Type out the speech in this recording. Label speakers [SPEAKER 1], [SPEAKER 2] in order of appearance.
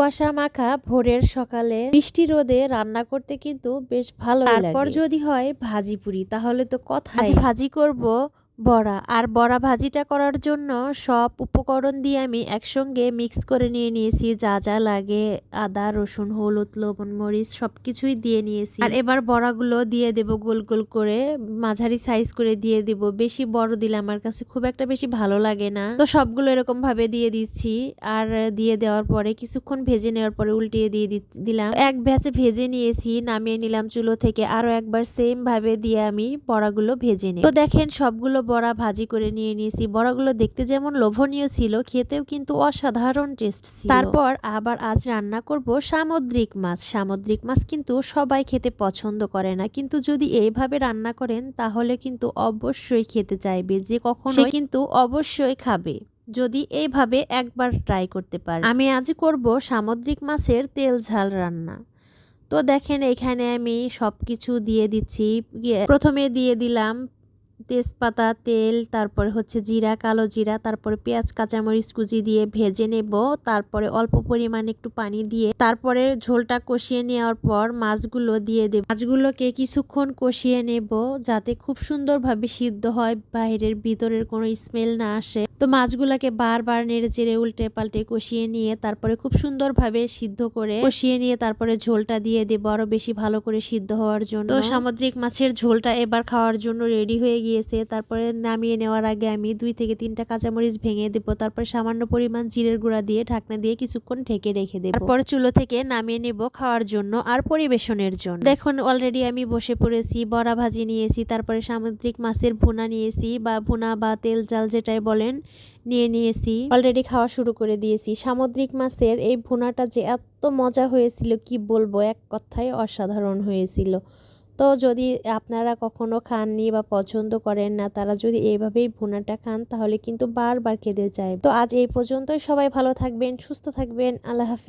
[SPEAKER 1] কুয়াশা মাখা ভোরের সকালে বৃষ্টি রোদে রান্না করতে কিন্তু বেশ ভালো তারপর যদি হয় ভাজি পুরি তাহলে তো কথা ভাজি করব বড়া। আর বড়া ভাজিটা করার জন্য সব উপকরণ দিয়ে আমি একসঙ্গে মিক্স করে নিয়ে নিয়েছি। যা যা লাগে, আদা, রসুন, হলুদ, লবণ, মরিচ সব কিছুই দিয়ে নিয়েছি। আর এবার বড়াগুলো দিয়ে দেব গোল গোল করে। মাঝারি সাইজ করে দিয়ে দেব। বেশি বড় দিলে আমার কাছে খুব একটা বেশি ভালো লাগে না। তো সবগুলো এরকম ভাবে দিয়ে দিচ্ছি। আর দিয়ে দেওয়ার পরে কিছুক্ষণ ভেজে নেওয়ার পরে উল্টিয়ে দিয়ে দিলাম। এক ভ্যাসে ভেজে নিয়েছি। নামিয়ে নিলাম চুলো থেকে। আরও একবার সেম ভাবে দিয়ে আমি বড়াগুলো ভেজে নিই তো দেখেন সবগুলো বড়া ভাজি করে নিয়ে নিয়েছি। বড়াগুলো দেখতে যেমন লোভনীয় ছিল খেতেও কিন্তু অসাধারণ টেস্ট ছিল। তারপর আবার আজ রান্না করব সামুদ্রিক মাছ। সামুদ্রিক মাছ কিন্তু সবাই খেতে পছন্দ করে না। কিন্তু যদি এইভাবে রান্না করেন তাহলে কিন্তু অবশ্যই খেতে চাইবে। যে কখনো সে কিন্তু অবশ্যই খাবে। যদি এইভাবে একবার ট্রাই করতে পারে। আমি আজ করব সামুদ্রিক মাছের তেল ঝাল রান্না। তো দেখেন এখানে আমি সব কিছু দিয়ে দিচ্ছি। ইয়ে, প্রথমে দিয়ে দিলাম তেজপাতা, তেল, তারপরে হচ্ছে জিরা, কালো জিরা, তারপরে পেঁয়াজ, কাঁচামরিচ কুচি দিয়ে ভেজে নেব। তারপরে অল্প পরিমাণে একটু পানি দিয়ে তারপরে ঝোলটা কষিয়ে নেওয়ার পর মাছগুলো দিয়ে দেব। মাছগুলোকে কিছুক্ষণ কষিয়ে নেব যাতে খুব সুন্দরভাবে সিদ্ধ হয়, বাইরের ভিতরের কোনো স্মেল না আসে। তো মাছগুলোকে বারবার নেড়ে চেড়ে উল্টে পাল্টে কষিয়ে নিয়ে তারপরে খুব সুন্দরভাবে সিদ্ধ করে কষিয়ে নিয়ে তারপরে ঝোলটা দিয়ে দেবো আরও বেশি ভালো করে সিদ্ধ হওয়ার জন্য। তো সামুদ্রিক মাছের ঝোলটা এবার খাওয়ার জন্য রেডি হয়ে গিয়েছে। তারপরে নামিয়ে নেওয়ার আগে আমি দুই থেকে তিনটা কাঁচামরিচ ভেঙে দেবো। তারপরে সামান্য পরিমাণ জিরের গুঁড়া দিয়ে ঢাকনা দিয়ে কিছুক্ষণ ঢেকে রেখে দেবো। তারপরে চুলো থেকে নামিয়ে নেব খাওয়ার জন্য আর পরিবেশনের জন্য। দেখুন অলরেডি আমি বসে পড়েছি বড়া ভাজি নিয়েছি তারপরে সামুদ্রিক মাছের ভুনা নিয়েছি বা ভুনা বা তেল জাল যেটাই বলেন। নিয়ে নিয়েছি। অলরেডি খাওয়া শুরু করে দিয়েছি। সামুদ্রিক মাছের এই ভুনাটা যে এত মজা হয়েছিল, কি বলব? এক কথায় অসাধারণ হয়েছিল। তো যদি আপনারা কখনো খাননি বা পছন্দ করেন না, তারা যদি এইভাবেই ভুনাটা খান, তাহলে কিন্তু বারবার খেতে চায় তো আজ এই পর্যন্তই। সবাই ভালো থাকবেন, সুস্থ থাকবেন। আল্লাহ হাফিজ।